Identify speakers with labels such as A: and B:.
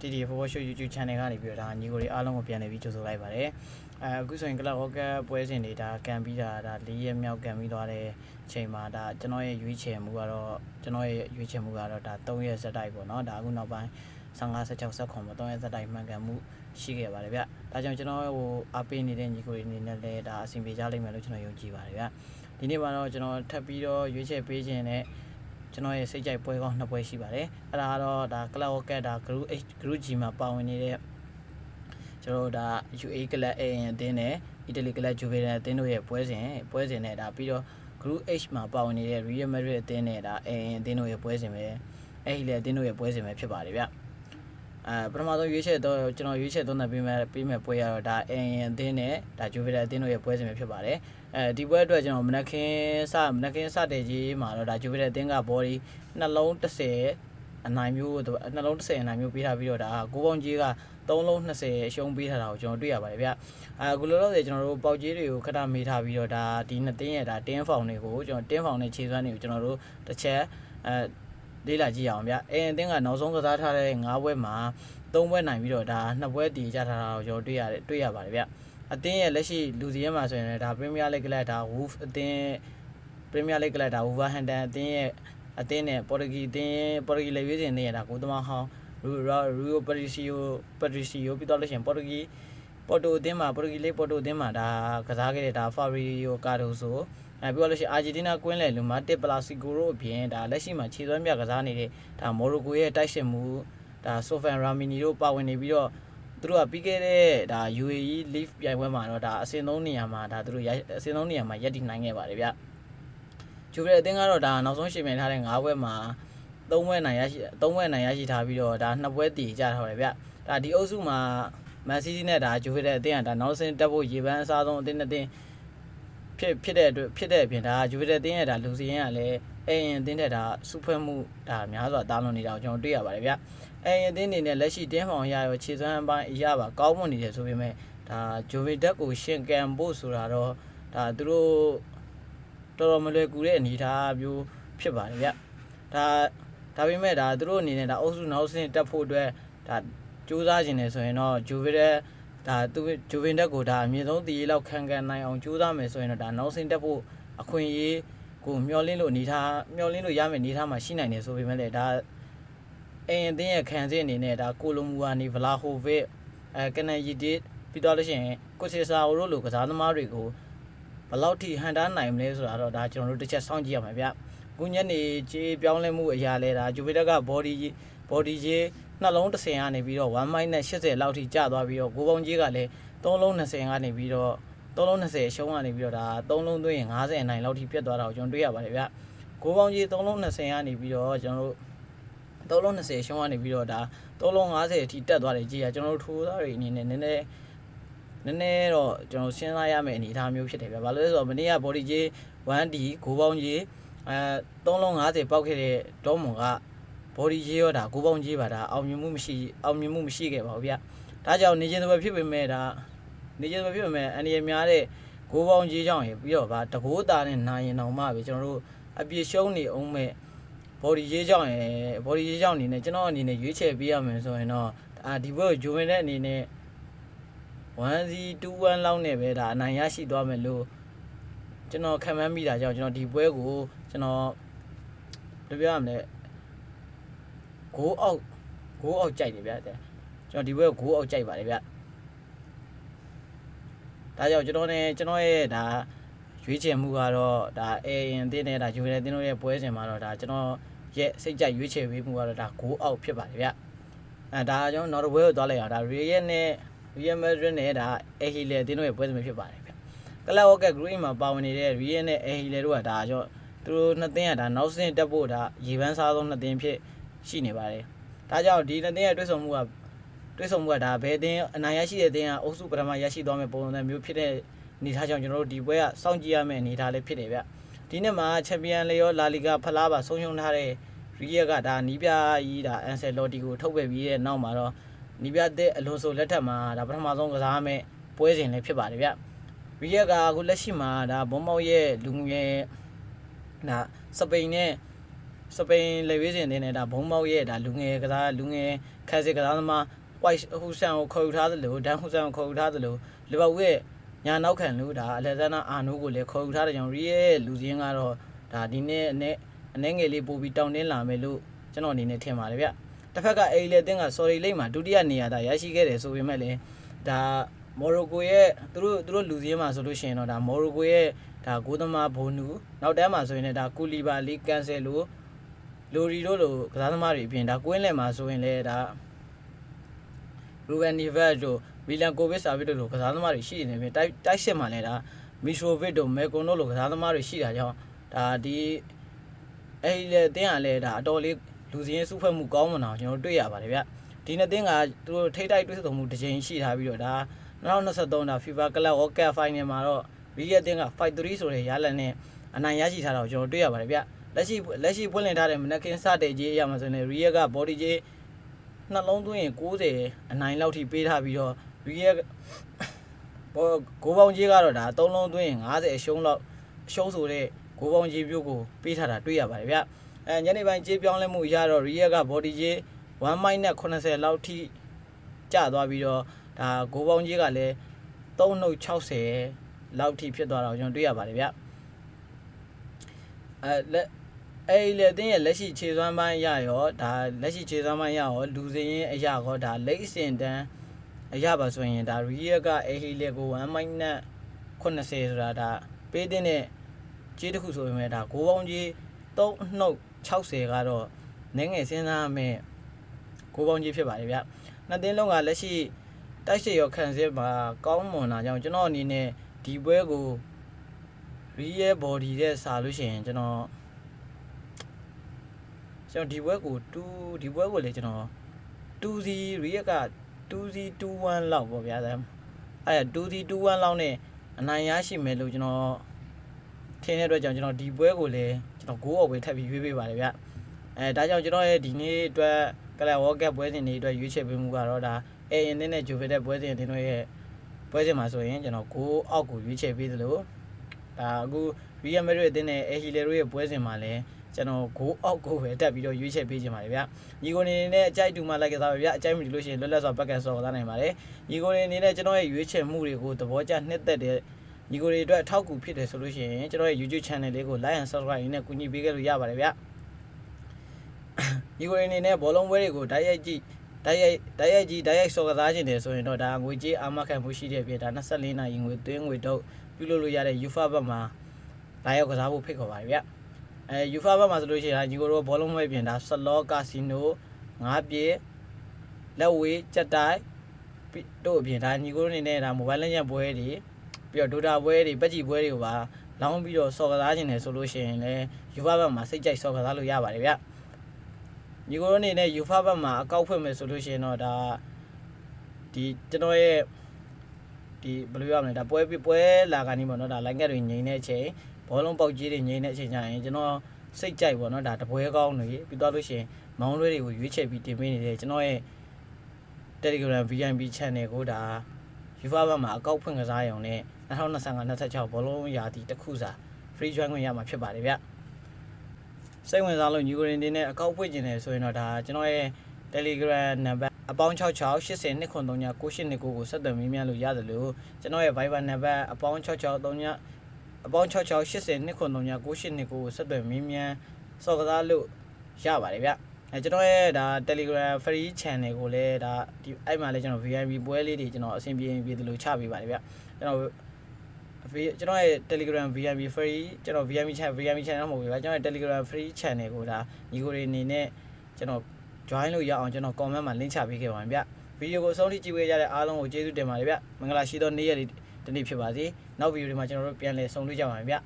A: TT Forward Show YouTube Channel ကနေပြီးတော့ဒါညီကိုတွေအားလုံးကိုပြန်လည်ပြီးကြိုဆိုလိုက်ပါတယ်အဲအခုဆိုရင် Club Worker ပွဲစဉ်တွေဒါကန်ပြီးတာဒါ၄ရက်မြောက်ကန်ပြီးသွားတဲ့အချိန်မှာဒါကျွန်တော်ရဲ့ရွေးချယ်မှုကတော့ကျွန်တော်ရဲ့ရွေးချယ်မှုကတော့ဒါ၃ရက်ဆက်တိုက်ပေါ့နော်ဒါအခုနောက်ပိုင်း15 16 19ပေါ့၃ရက်ဆက်တိုက်မှန်ကန်မှုရှိခဲ့ပါတယ်ဗျဒါကြောင့်ကျွန်တော်ဟိုအားပေးနေတဲ့ညီကိုတွေအနေနဲ့လည်းဒါအဆင်ပြေကြလိမ့်မယ်လို့ကျွန်တော်ယုံကြည်ပါတယ်ဗျဒီနေ့မှာတော့ကျွန်တော်ထပ်ပြီးတော့ရွေးချယ်ပေးခြင်းနဲ့ ကျွန်တော်ရဲ့စိတ်ကြိုက်ပွဲကောင်းနှစ်ပွဲရှိပါတယ်အဲ့ဒါကတော့ဒါ Cloud Rocket ဒါ Group H Group G မှာပါဝင်နေတဲ့ကျွန်တော်တို့ဒါ UA Club AN အသင်းနဲ့ Italy Club Juventus အသင်းတို့ရဲ့ပွဲစဉ်ပွဲစဉ်နဲ့ဒါပြီးတော့ Group H မှာပါဝင်နေတဲ့ Real Madrid အသင်းနဲ့ဒါ AN အသင်းတို့ရဲ့ပွဲစဉ်ပဲအဲ့ဒီလေအသင်းတို့ရဲ့ပွဲစဉ်ပဲဖြစ်ပါတယ်ဗျအဲပထမဆုံးရွေးချယ်တော့ကျွန်တော်ရွေးချယ်သုံးသပ်ပေးမယ်ပေးမယ်ပွဲရတော့ဒါ AN အသင်းနဲ့ဒါ Juventus အသင်းတို့ရဲ့ပွဲစဉ်ပဲဖြစ်ပါတယ် အဲဒီပွဲအတွက်ကျွန်တော်မနက်ခင်းစမနက်ခင်းစတဲ့ကြီးမှာတော့ဒါဂျူဗီတဲ့အတင်းကဘော်ဒီနှလုံး30အနိုင်မျိုးနှလုံး30အနိုင်မျိုးပေးထားပြီးတော့ဒါကိုပေါင်းကြီးက3လုံး20အရှုံးပေးထားတာကိုကျွန်တော်တွေ့ရပါတယ်ဗျအဲအခုလောလောဆယ်ကျွန်တော်တို့ပေါက်ကြီးတွေကိုခဏမေးထားပြီးတော့ဒါဒီနှစ်တင်းရဲ့ဒါတင်းဖောင်တွေကိုကျွန်တော်တင်းဖောင်နဲ့ခြေစွမ်းတွေကိုကျွန်တော်တို့တစ်ချက်အဲလေးလာကြည့်အောင်ဗျအဲအတင်းကနောက်ဆုံးကစားထားတဲ့9ပွဲမှာ3ပွဲနိုင်ပြီးတော့ဒါ2ပွဲတည်ကြထားတာကိုကျွန်တော်တွေ့ရတယ်တွေ့ရပါတယ်ဗျ အသင်းရဲ့လက်ရှိလူစီရဲမှာဆိုရင်လည်းဒါ Premier League ကလပ်ဒါ Wolf အသင်း Premier League ကလပ်ဒါ Wolverhampton အသင်းရဲ့အသင်းနဲ့ Portuguese အသင်း Portuguese လက်ရွေးစင်တွေရတာကိုသမားဟောင်း Rio Patricio Patricio ပြီးတော့လို့ရှိရင် Portuguese Porto အသင်းမှာ Portuguese League Porto အသင်းမှာဒါကစားခဲ့တဲ့ဒါ Fabio Cardoso အဲပြီးတော့လို့ရှိရင် Argentina ကွင်းလယ်လူမှာ Tip Plácido တို့အပြင်ဒါလက်ရှိမှာခြေစွမ်းပြကစားနေတဲ့ဒါ Morocco ရဲ့တိုက်စစ်မှုဒါ Sofan Ramini တို့ပါဝင်နေပြီးတော့ သူတို့ကပြီးခဲ့တဲ့ဒါ UAE Leaf ပြိုင်ပွဲမှာတော့ဒါအစင်သုံးနေရာမှာဒါသူတို့အစင်သုံးနေရာမှာရက်တည်နိုင်ခဲ့ပါတယ်ဗျဂျူဗီအသင်းကတော့ဒါနောက်ဆုံးရှင်မြန်ထားတဲ့၅ပွဲမှာ၃ပွဲနိုင်ရရှိ၃ပွဲနိုင်ရရှိထားပြီးတော့ဒါနှစ်ပွဲတည်ကြထားတယ်ဗျဒါဒီအုပ်စုမှာမန်စီးတီးနဲ့ဒါဂျူဗီတဲ့အသင်းကဒါနောက်ဆင်းတက်ဖို့ရေပန်းအစားဆုံးအသင်းနဲ့အသင်းဖြစ်ဖြစ်တဲ့အတွက်ဖြစ်တဲ့အပြင်ဒါဂျူဗီတဲ့အသင်းရဲ့ဒါလူစီရင်ကလည်း အရင်အသင်းတဲ့ဒါစုဖွဲ့မှုဒါများစွာတားလွန်နေတာကိုကျွန်တော်တွေ့ရပါတယ်ဗျအဲရင်အသင်းအနေနဲ့လက်ရှိတင်းဖောင်ရရောခြေစွမ်းအပိုင်းအရပါကောင်းမွန်နေတယ်ဆိုပေမဲ့ဒါဂျိုဗီတက်ကိုရှင်ကန်ဖို့ဆိုတာတော့ဒါသူတို့တော်တော်မလွယ်ကူတဲ့အနေအထားမျိုးဖြစ်ပါတယ်ဗျဒါဒါပေမဲ့ဒါသူတို့အနေနဲ့ဒါအုပ်စုနောက်ဆင်းတက်ဖို့အတွက်ဒါစူးစမ်းခြင်းနေဆိုရင်တော့ဂျိုဗီတက်ဒါသူဂျိုဗင်တက်ကိုဒါအမြင့်ဆုံးတည်ရလောက်ခံကန်နိုင်အောင်ကြိုးစားမယ်ဆိုရင်တော့ဒါနောက်ဆင်းတက်ဖို့အခွင့်အရေး ကိုမျှော်လင့်လို့အနေထားမျှော်လင့်လို့ရမယ်အနေထားမှာရှိနိုင်တယ်ဆိုပေမဲ့လည်းဒါအရင်အသင်းရဲ့ခံစစ်အနေနဲ့ဒါကိုလိုမူအာနီဗလာဟိုဗစ်အဲကနယီဒစ်ပြီးတော့လို့ရှိရင်ကိုစီဆာတို့လိုကစားသမားတွေကိုဘယ်လောက်ထိဟန်တားနိုင်မလဲဆိုတာတော့ဒါကျွန်တော်တို့တစ်ချက်စောင့်ကြည့်ရမှာဗျ။ခုညနေကြေးပြောင်းလဲမှုအရာလဲဒါဂျူဗီတက်က body body ကြေးနှလုံး30ကနေပြီးတော့1 minus 80လောက်ထိကျသွားပြီးတော့ကိုပေါင်းကြီးကလည်း3လုံး20ကနေပြီးတော့ 3လုံး20ရှုံးကနေပြီးတော့ဒါ3လုံးသွင်းရင်50အနိုင်လောက်ထိပြတ်သွားတာကိုကျွန်တော်တွေ့ရပါတယ်ဗျ။ကိုပေါင်းကြီး3လုံး20ကနေပြီးတော့ကျွန်တော်တို့3လုံး20ရှုံးကနေပြီးတော့ဒါ3လုံး50အထိတက်သွားတယ်ကြည်ရကျွန်တော်တို့ထိုးသားတွေအနေနဲ့နည်းနည်းနည်းနည်းတော့ကျွန်တော်စဉ်းစားရမယ့်အနေအထားမျိုးဖြစ်တယ်ဗျ။ဘာလို့လဲဆိုတော့မနေ့က body ကြီး 1D ဂိုးပေါင်းကြီးအဲ3လုံး50ပောက်ခဲ့တဲ့ဒေါမွန်က body ကြီးရောဒါဂိုးပေါင်းကြီးပါဒါအောင်မြင်မှုမရှိအောင်မြင်မှုမရှိခဲ့ပါဘူးဗျ။ဒါကြောင့်နေချင်းသဘောဖြစ်ပေမဲ့ဒါ နေချင်းသဘောဖြစ်ပေမဲ့အန်ဒီရများတဲ့ဂိုးပေါင်းကြီးကြောင့်ရပြီးတော့ဗာတကိုးသားနဲ့နိုင်ရင်တော့မှပဲကျွန်တော်တို့အပြည့်ရှုံးနေအောင်မဲ့ body ရေးကြောင်းရယ် body ရေးကြောင်းအနေနဲ့ကျွန်တော်အနေနဲ့ရွေးချယ်ပေးရမယ်ဆိုရင်တော့အာဒီဘက်ကိုဂျိုဝင်တဲ့အနေနဲ့1-2-1လောက်နဲ့ပဲဒါအနိုင်ရရှိသွားမယ်လို့ကျွန်တော်ခံမှန်းမိတာကြောင့်ကျွန်တော်ဒီပွဲကိုကျွန်တော်ဘယ်လိုပြောရမလဲဂိုးအောက်ဂိုးအောက်ကြိုက်တယ်ဗျတဲ့ကျွန်တော်ဒီပွဲကိုဂိုးအောက်ကြိုက်ပါတယ်ဗျ ဒါကြောင့်ကျွန်တော်ねကျွန်တော်ရဲ့ဒါရွေးချယ်မှုကတော့ဒါအေရင်အတင်းနဲ့ဒါဂျိုဝင်တဲ့တင်းတို့ရဲ့ပွဲစဉ်မှာတော့ဒါကျွန်တော်ရဲ့စိတ်ကြိုက်ရွေးချယ်ပေးမှုကတော့ဒါဂိုးအောက်ဖြစ်ပါတယ်ဗျအဲဒါကျွန်တော်နော်ဝဲကိုသွားလိုက်အောင်ဒါရီယယ်နဲ့ Real Madrid နဲ့ဒါ El Hilal တင်းတို့ရဲ့ပွဲစဉ်ဖြစ်ပါတယ်ဗျကလပ်ဝက်က Green မှာပါဝင်နေတဲ့ Real နဲ့ El Hilal တို့ကဒါကျွန်တော်သူတို့နှစ်သင်းကဒါနောက်ဆင့်တက်ဖို့ဒါရေပန်းစားဆုံးနှစ်သင်းဖြစ်ရှိနေပါတယ်ဒါကြောင့်ဒီနှစ်သင်းရဲ့တွဲဆုံမှုက တွဲဆုံမှုကဒါဘယ်သင်းအနိုင်ရရှိတဲ့သင်းကအုပ်စုပထမရရှိသွားမယ့်ပုံစံမျိုးဖြစ်တဲ့အနေထားကြောင့်ကျွန်တော်တို့ဒီပွဲကစောင့်ကြည့်ရမယ့်အနေထားလေးဖြစ်တယ်ဗျဒီနှစ်မှာချန်ပီယံလေရောလာလီဂါဖလားပါဆုံးရှုံးထားတဲ့ရီယက်ကဒါနီးပြကြီးဒါအန်ဆယ်လော်တီကိုထုတ်ပယ်ပြီးတဲ့နောက်မှာတော့နီးပြတဲ့အလွန်ဆိုလက်ထက်မှာဒါပထမဆုံးကစားမဲ့ပွဲစဉ်လေးဖြစ်ပါတယ်ဗျရီယက်ကအခုလက်ရှိမှာဒါဘုံမောက်ရဲ့လူငယ်ဒါစပိန်နဲ့စပိန်လေဝေးစင်နေတဲ့ဒါဘုံမောက်ရဲ့ဒါလူငယ်ကစားလူငယ်ခက်စစ်ကစားသမား white ဟူဆန်ကိုခေါ်ယူထားသလိုဒန်ဟူဆန်ကိုခေါ်ယူထားသလိုလီဗာပူးရဲ့ညာနောက်ခံလူဒါအလက်ဇန်နာအာနိုကိုလည်းခေါ်ယူထားတဲ့ကြောင့်ရီရဲ့လူစင်းကတော့ဒါဒီနေ့အနေအနေငယ်လေးပို့ပြီးတောင်းတင်းလာမယ်လို့ကျွန်တော်အနေနဲ့ထင်ပါတယ်ဗျတစ်ဖက်ကအေးလေတင်းက sorry လိမ့်မှာဒုတိယနေရာဒါရရှိခဲ့တယ်ဆိုပေမဲ့လည်းဒါမော်ရိုကိုရဲ့သူတို့သူတို့လူစင်းမှာဆိုလို့ရှိရင်တော့ဒါမော်ရိုကိုရဲ့ဒါဂိုးသမားဘိုနူနောက်တန်းမှာဆိုရင်လည်းဒါကူလီဘာလီကန်ဆယ်လိုလိုရီတို့လိုကစားသမားတွေအပြင်ဒါကွင်းလယ်မှာဆိုရင်လည်းဒါ ရူဘန်နီဗက်တို့မီလန်ကိုဗစ်ဆာဗစ်တို့လိုကစားသမားတွေရှိနေပြီတိုက်တိုက်ရှစ်မှာလည်းဒါမီရှရိုဗစ်တို့မဲကွန်တို့လိုကစားသမားတွေရှိတာကြောင့်ဒါဒီအဲ့ဒီလေတင်းကလည်းဒါအတော်လေးလူစင်းစုဖွဲ့မှုကောင်းမွန်အောင်ကျွန်တော်တွေ့ရပါတယ်ဗျဒီနှစ်တင်းကသူတို့ထိတိုက်တွေ့ဆုံမှုတစ်ချိန်ရှိထားပြီးတော့ဒါ2023ဒါ FIFA Club World Cup Final မှာတော့ဘီရဲ့တင်းက5-3ဆိုတဲ့ရလဒ်နဲ့အနိုင်ရရှိထားတာကိုကျွန်တော်တွေ့ရပါတယ်ဗျလက်ရှိလက်ရှိဖွင့်လင်ထားတဲ့မနက်ခင်းစတဲ့ကြီးအရာမှာဆိုရင်ရီယက်က body ကြီး နှလုံးသွင်းရင်90အနိုင်လောက်ထိပေးထားပြီးတော့ရီယက်ဘောဂိုးပေါင်းကြီးကတော့ဒါ3လုံးသွင်းရင်90အရှုံးလောက်အရှုံးဆိုတဲ့ဂိုးပေါင်းကြီးမျိုးကိုပေးထားတာတွေ့ရပါတယ်ဗျအဲညနေပိုင်းကြေးပြောင်းလဲမှုရတော့ရီယက်က body ကြီး1 minus 80လောက်ထိကျသွားပြီးတော့ဒါဂိုးပေါင်းကြီးကလည်း3နှုတ်60လောက်ထိဖြစ်သွားတာကိုကျွန်တော်တွေ့ရပါတယ်ဗျအဲ လက်အဲ့လေတင်းရဲ့လက်ရှိခြေစွမ်းပိုင်းရရောဒါလက်ရှိခြေစွမ်းပိုင်းရရောလူစင်းရင်အရာရောဒါလက်အစင်တန်းအရာပါဆိုရင်ဒါရီယက်ကအေဟီလေကို1မိုင်နက်80ဆိုတာဒါပေးတဲ့နဲ့ကြေးတစ်ခုဆိုပေမဲ့ဒါဂိုးပေါင်းကြီး3နှုတ်60ကတော့နည်းငယ်စဉ်းစားရမယ်ဂိုးပေါင်းကြီးဖြစ်ပါတယ်ဗျနှစ်တင်းလုံးကလက်ရှိတိုက်စစ်ရောခံစစ်မှာကောင်းမွန်တာကြောင့်ကျွန်တော်အနေနဲ့ဒီပွဲကိုရီရဲ့ body တဲ့စာလို့ရှိရင်ကျွန်တော် ကျွန်တော်ဒီဘွဲကို2ဒီဘွဲကိုလေကျွန်တော်2စီရီရက်က2စီ21လောက်ပေါ့ဗျာအဲ့ဒါ2စီ21လောက်နဲ့အနိုင်ရရှိမယ်လို့ကျွန်တော်ထင်တဲ့အတွက်ကြောင့်ကျွန်တော်ဒီဘွဲကိုလေကျွန်တော်6အော်ပဲထပ်ပြီးရွေးပေးပါတယ်ဗျအဲဒါကြောင့်ကျွန်တော်ရဲ့ဒီနေ့အတွက်ကလပ်ဝေါ်ကပ်ပွဲစဉ်တွေအတွက်ရွေးချယ်ပေးမှုကတော့ဒါအေအင်နဲ့ဂျိုဗီတဲ့ပွဲစဉ်တင်တို့ရဲ့ပွဲစဉ်မှာဆိုရင်ကျွန်တော်6အောက်ကိုရွေးချယ်ပေးသလိုဒါအခုရီယယ်မက်ဒရစ်အသင်းနဲ့အေဟီလေရိုရဲ့ပွဲစဉ်မှာလည်း ကျွန်တော်ဂိုးအောက်ကိုပဲတက်ပြီးတော့ရွေးချယ်ပေးခြင်းပါတယ်ဗျညီကိုနေနဲ့အကြိုက်တူမှလိုက်ကစားပါဗျအကြိုက်မတူလို့ရှိရင်လွတ်လပ်စွာဘက်ကန်ဆော့သားနိုင်ပါတယ်ညီကိုနေအနေနဲ့ကျွန်တော်ရဲ့ရွေးချယ်မှုတွေကိုသဘောကျနှစ်သက်တဲ့ညီကိုတွေအတွက်အထောက်အကူဖြစ်တယ်ဆိုလို့ရှိရင်ကျွန်တော်ရဲ့ YouTube channel လေးကို like and subscribe နဲ့ကူညီပေးခဲ့လို့ရပါတယ်ဗျညီကိုတွေအနေနဲ့ဘောလုံးပွဲတွေကိုဓာတ်ရိုက်ကြည့်ဓာတ်ရိုက်ဓာတ်ရိုက်ကြီးဓာတ်ရိုက်စော်ကစားခြင်းတယ်ဆိုရင်တော့ဒါငွေကြေးအာမခံမှုရှိတဲ့ပြင်ဒါ24နိုင်ငွေသွင်းငွေတော့ပြုလုပ်လို့ရတဲ့ UFA ဘက်မှာလာရောက်ကစားဖို့ဖိတ်ခေါ်ပါတယ်ဗျ အဲယူဖာဘက်မှာဆိုလို့ရှိရင်ညီကိုတို့ဘောလုံးပွဲပြင်ဒါဆလောကာစီနိုငါးပြေလက်ဝေးကြက်တိုက်တို့အပြင်ဒါညီကိုတို့အနေနဲ့ဒါမိုဘိုင်းလက်ညက်ပွဲတွေပြီးတော့ဒိုတာပွဲတွေပက်ကြီးပွဲတွေကိုပါလောင်းပြီးတော့စော်ကစားခြင်းတယ်ဆိုလို့ရှိရင်လည်းယူဖာဘက်မှာစိတ်ကြိုက်စော်ကစားလို့ရပါတယ်ဗျညီကိုတို့အနေနဲ့ယူဖာဘက်မှာအကောက်ဖွင့်မယ်ဆိုလို့ရှိရင်တော့ဒါဒီကျွန်တော်ရဲ့ဒီဘယ်လိုရမလဲဒါပွဲပွဲလာကနေပေါ့နော်ဒါလိုင်းကက်တွေငိမ့်တဲ့အချိန် ဘောလုံးပေါက်ကြီးတွေငိမ့်တဲ့အချိန်ကျရင်ကျွန်တော်စိတ်ကြိုက်ပေါ့နော်ဒါတပွဲကောင်းတွေပြီးတော့လို့ရှိရင်မောင်းလွဲတွေကိုရွေးချယ်ပြီးတင်ပေးနေတယ်ကျွန်တော်ရဲ့ Telegram VIP channel ကိုဒါ FIFA ဘက်မှာအကောက်ဖွင့်ကစားရုံနဲ့2025-26ဘောလုံးရာသီတစ်ခုစာ free join ခွင့်ရမှာဖြစ်ပါတယ်ဗျစိတ်ဝင်စားလို့ညီကိုရင်တင်နဲ့အကောက်ဖွင့်ခြင်းတယ်ဆိုရင်တော့ဒါကျွန်တော်ရဲ့ Telegram နံပါတ်အပေါင်း66 80 293 9829ကိုဆက်သွယ်မေးမြန်းလို့ရတယ်လို့ကျွန်တော်ရဲ့ Viber နံပါတ်အပေါင်း66 3 အပေါင်း66 80 293 9829ကိုဆက်သွယ်မေးမြန်းစော်ကစားလို့ရပါတယ်ဗျအဲကျွန်တော်ရဲ့ဒါ Telegram free channel ကိုလည်းဒါဒီအဲ့မှာလည်းကျွန်တော် VIP ပွဲလေးတွေကျွန်တော်အဆင်ပြေပြေသလိုချပေးပါတယ်ဗျကျွန်တော်ကျွန်တော်ရဲ့ Telegram VIP free ကျွန်တော် VIP channel VIP channel မဟုတ်ဘူးဗျကျွန်တော်ရဲ့ Telegram free channel ကိုဒါညီကိုတွေအနေနဲ့ကျွန်တော် join လို့ရအောင်ကျွန်တော် comment မှာ link ချပေးခဲ့ပါမယ်ဗျဗီဒီယိုကိုအဆုံးထိကြည့်ပေးကြတဲ့အားလုံးကိုကျေးဇူးတင်ပါတယ်ဗျမင်္ဂလာရှိသောနေ့ရက်လေးတစ်နေ့ဖြစ်ပါစေ နောက်ဗီဒီယိုတွေမှာကျွန်တော်တို့ပြန်လည်ဆုံတွေ့ကြပါမယ်ဗျ